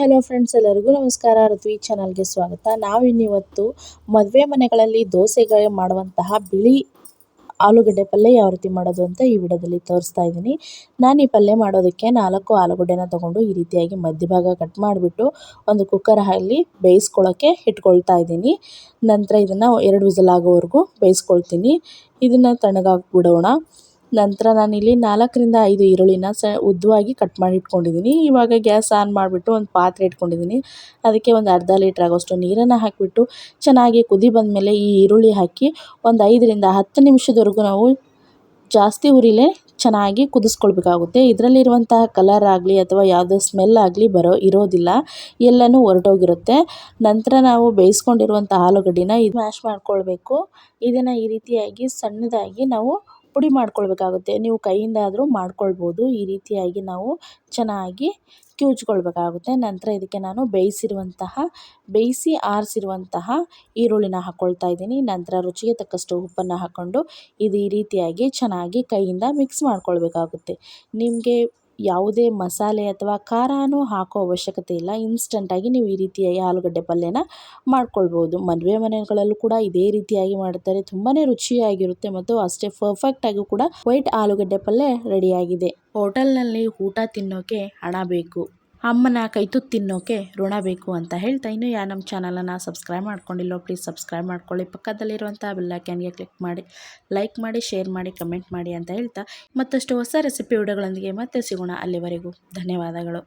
Hello friends ಎಲ್ಲರಿಗೂ ನಮಸ್ಕಾರ. ಋತ್ವಿ ಚಾನಲ್ಗೆ ಸ್ವಾಗತ. ನಾವಿನ್ನಿವತ್ತು ಮದುವೆ ಮನೆಗಳಲ್ಲಿ ದೋಸೆಗೆ ಮಾಡುವಂತಹ ಬಿಳಿ ಆಲೂಗಡ್ಡೆ ಪಲ್ಯ ಯಾವ ರೀತಿ ಮಾಡೋದು ಅಂತ ಈ ವಿಡಿಯೋದಲ್ಲಿ ತೋರಿಸ್ತಾ ಇದ್ದೀನಿ. ನಾನು ಈ ಪಲ್ಯ ಮಾಡೋದಕ್ಕೆ ನಾಲ್ಕು ಆಲೂಗಡ್ಡೆನ ತೊಗೊಂಡು ಈ ರೀತಿಯಾಗಿ ಮಧ್ಯಭಾಗ ಕಟ್ ಮಾಡಿಬಿಟ್ಟು ಒಂದು ಕುಕ್ಕರ್ ಅಲ್ಲಿ ಬೇಯಿಸ್ಕೊಳ್ಳೋಕ್ಕೆ ಇಟ್ಕೊಳ್ತಾ ಇದ್ದೀನಿ. ನಂತರ ಇದನ್ನು ಎರಡು ವಿಸಲ್ ಆಗೋವರೆಗೂ ಬೇಯಿಸ್ಕೊಳ್ತೀನಿ. ಇದನ್ನು ತಣ್ಣಗಾಕ್ಬಿಡೋಣ ನಂತರ ನಾನಿಲ್ಲಿ ನಾಲ್ಕರಿಂದ ಐದು ಈರುಳ್ಳಿನ ಸ ಉದ್ದವಾಗಿ ಕಟ್ ಮಾಡಿ ಇಟ್ಕೊಂಡಿದ್ದೀನಿ. ಇವಾಗ ಗ್ಯಾಸ್ ಆನ್ ಮಾಡಿಬಿಟ್ಟು ಒಂದು ಪಾತ್ರೆ ಇಟ್ಕೊಂಡಿದ್ದೀನಿ. ಅದಕ್ಕೆ ಒಂದು ಅರ್ಧ ಲೀಟ್ರ್ ಆಗೋಷ್ಟು ನೀರನ್ನು ಹಾಕಿಬಿಟ್ಟು ಚೆನ್ನಾಗಿ ಕುದಿ ಬಂದಮೇಲೆ ಈ ಈರುಳ್ಳಿ ಹಾಕಿ ಒಂದು ಐದರಿಂದ ಹತ್ತು ನಿಮಿಷದವರೆಗೂ ನಾವು ಜಾಸ್ತಿ ಉರಿಲೇ ಚೆನ್ನಾಗಿ ಕುದಿಸ್ಕೊಳ್ಬೇಕಾಗುತ್ತೆ. ಇದರಲ್ಲಿರುವಂತಹ ಕಲರ್ ಆಗಲಿ ಅಥವಾ ಯಾವುದೇ ಸ್ಮೆಲ್ ಆಗಲಿ ಬರೋ ಇರೋದಿಲ್ಲ. ಎಲ್ಲನೂ ಹೊರಟೋಗಿರುತ್ತೆ. ನಂತರ ನಾವು ಬೇಯಿಸ್ಕೊಂಡಿರುವಂಥ ಆಲೂಗಡ್ಡಿನ ಇದು ಮ್ಯಾಶ್ ಮಾಡ್ಕೊಳ್ಬೇಕು. ಇದನ್ನು ಈ ರೀತಿಯಾಗಿ ಸಣ್ಣದಾಗಿ ನಾವು ಪುಡಿ ಮಾಡ್ಕೊಳ್ಬೇಕಾಗುತ್ತೆ. ನೀವು ಕೈಯಿಂದ ಆದರೂ ಮಾಡ್ಕೊಳ್ಬೋದು. ಈ ರೀತಿಯಾಗಿ ನಾವು ಚೆನ್ನಾಗಿ ಕಿವುಚ್ಕೊಳ್ಬೇಕಾಗುತ್ತೆ ನಂತರ ಇದಕ್ಕೆ ನಾನು ಬೇಯಿಸಿರುವಂತಹ, ಬೇಯಿಸಿ ಆರಿಸಿರುವಂತಹ ಈರುಳ್ಳಿನ ಹಾಕ್ಕೊಳ್ತಾ ಇದ್ದೀನಿ. ನಂತರ ರುಚಿಗೆ ತಕ್ಕಷ್ಟು ಉಪ್ಪನ್ನು ಹಾಕ್ಕೊಂಡು ಇದು ಈ ರೀತಿಯಾಗಿ ಚೆನ್ನಾಗಿ ಕೈಯಿಂದ ಮಿಕ್ಸ್ ಮಾಡ್ಕೊಳ್ಬೇಕಾಗುತ್ತೆ. ನಿಮಗೆ ಯಾವುದೇ ಮಸಾಲೆ ಅಥವಾ ಖಾರನೂ ಹಾಕೋ ಅವಶ್ಯಕತೆ ಇಲ್ಲ. ಇನ್ಸ್ಟಂಟಾಗಿ ನೀವು ಈ ರೀತಿಯಾಗಿ ಆಲೂಗಡ್ಡೆ ಪಲ್ಯನ ಮಾಡ್ಕೊಳ್ಬೋದು. ಮದುವೆ ಮನೆಗಳಲ್ಲೂ ಕೂಡ ಇದೇ ರೀತಿಯಾಗಿ ಮಾಡ್ತಾರೆ. ತುಂಬಾ ರುಚಿಯಾಗಿರುತ್ತೆ ಮತ್ತು ಅಷ್ಟೇ ಪರ್ಫೆಕ್ಟಾಗಿ ಕೂಡ ವೈಟ್ ಆಲೂಗಡ್ಡೆ ಪಲ್ಯ ರೆಡಿಯಾಗಿದೆ ಹೋಟೆಲ್ನಲ್ಲಿ ಊಟ ತಿನ್ನೋಕೆ ಹಣ ಬೇಕು. ಅಮ್ಮನ ಕೈತುತ್ತು ತಿನ್ನೋಕೆ ಋಣ ಬೇಕು ಅಂತ ಹೇಳ್ತಾ ಇನ್ನೂ ಯಾ ನಮ್ಮ ಚಾನಲನ್ನು ಸಬ್ಸ್ಕ್ರೈಬ್ ಮಾಡ್ಕೊಂಡಿಲ್ಲೋ ಪ್ಲೀಸ್ ಸಬ್ಸ್ಕ್ರೈಬ್ ಮಾಡ್ಕೊಳ್ಳಿ. ಪಕ್ಕದಲ್ಲಿರುವಂಥ ಬೆಲ್ಲೈಕನ್ಗೆ ಕ್ಲಿಕ್ ಮಾಡಿ ಲೈಕ್ ಮಾಡಿ ಶೇರ್ ಮಾಡಿ ಕಮೆಂಟ್ ಮಾಡಿ ಅಂತ ಹೇಳ್ತಾ ಮತ್ತಷ್ಟು ಹೊಸ ರೆಸಿಪಿ ವಿಡಿಯೋಗಳೊಂದಿಗೆ ಮತ್ತೆ ಸಿಗೋಣ ಅಲ್ಲಿವರೆಗೂ. ಧನ್ಯವಾದಗಳು.